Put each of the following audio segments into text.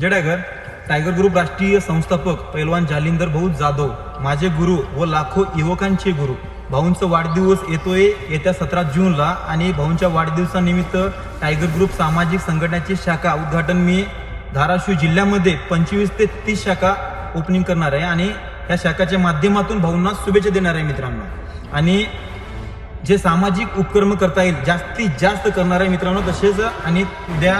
जडेगर tiger group राष्ट्रीय संस्थापक पैलवान जालिंदर भाऊ जाधव माझे गुरु व लाखो युवकांचे गुरु. भाऊंचा वाढदिवस येतोय येत्या सतरा जूनला आणि भाऊंच्या वाढदिवसानिमित्त टायगर ग्रुप सामाजिक संघटनेची शाखा उद्घाटन मी धाराशिव जिल्ह्यामध्ये पंचवीस ते तीस शाखा ओपनिंग करणार आहे आणि या शाखाच्या माध्यमातून भाऊंना शुभेच्छा देणार आहे मित्रांनो. आणि जे सामाजिक उपक्रम करता येईल जास्तीत जास्त करणार आहे मित्रांनो तसेच आणि उद्या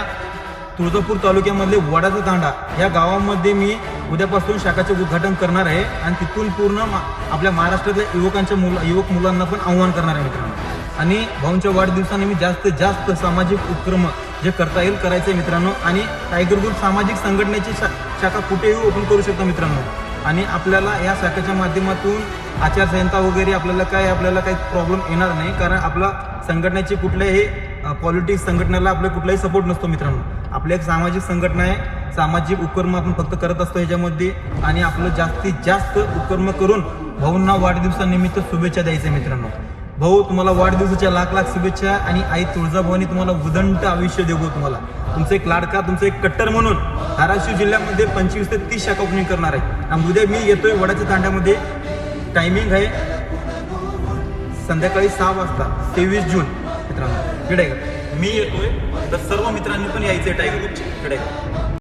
तुळजापूर तालुक्यामधले वडाचा तांडा या गावामध्ये मी उद्यापासून शाखाचे उद्घाटन करणार आहे आणि तिथून पूर्ण मा- आपल्या महाराष्ट्रातल्या युवकांच्या मुला युवक मुलांना पण आव्हान करणार आहे मित्रांनो. आणि भाऊंच्या मी जास्तीत जास्त सामाजिक उपक्रम जे करता येईल करायचं आहे मित्रांनो. आणि टायगर ग्रुप सामाजिक संघटनेची शा शाखा कुठेही ओपन करू शकता मित्रांनो. आणि आपल्याला या शाखेच्या माध्यमातून आचारसंहिता वगैरे आपल्याला काय आपल्याला काही प्रॉब्लेम येणार नाही. कारण आपला संघटनेची कुठल्याही पॉलिटिक्स संघटनेला आपला कुठलाही सपोर्ट नसतो मित्रांनो. आपली एक सामाजिक संघटना आहे. सामाजिक उपक्रम आपण फक्त करत असतो ह्याच्यामध्ये आणि आपलं जास्तीत जास्त उपक्रम करून भाऊंना वाढदिवसानिमित्त शुभेच्छा द्यायच्या मित्रांनो. भाऊ तुम्हाला वाढदिवसाच्या लाख लाख शुभेच्छा आणि आई तुळजाभवानी तुम्हाला उदंड आयुष्य देऊ तुम्हाला. तुमचं एक लाडका तुमचं एक कट्टर म्हणून धाराशिव जिल्ह्यामध्ये पंचवीस ते तीस शाखा ओपनिंग करणार आहे. आणि उद्या मी येतोय वडाच्या तांड्यामध्ये. टायमिंग आहे संध्याकाळी सहा वाजता तेवीस जून. मित्रांनो. कडे मी येतोय. तर सर्व मित्रांनी पण यायचंय टायगर ग्रुपचे कडे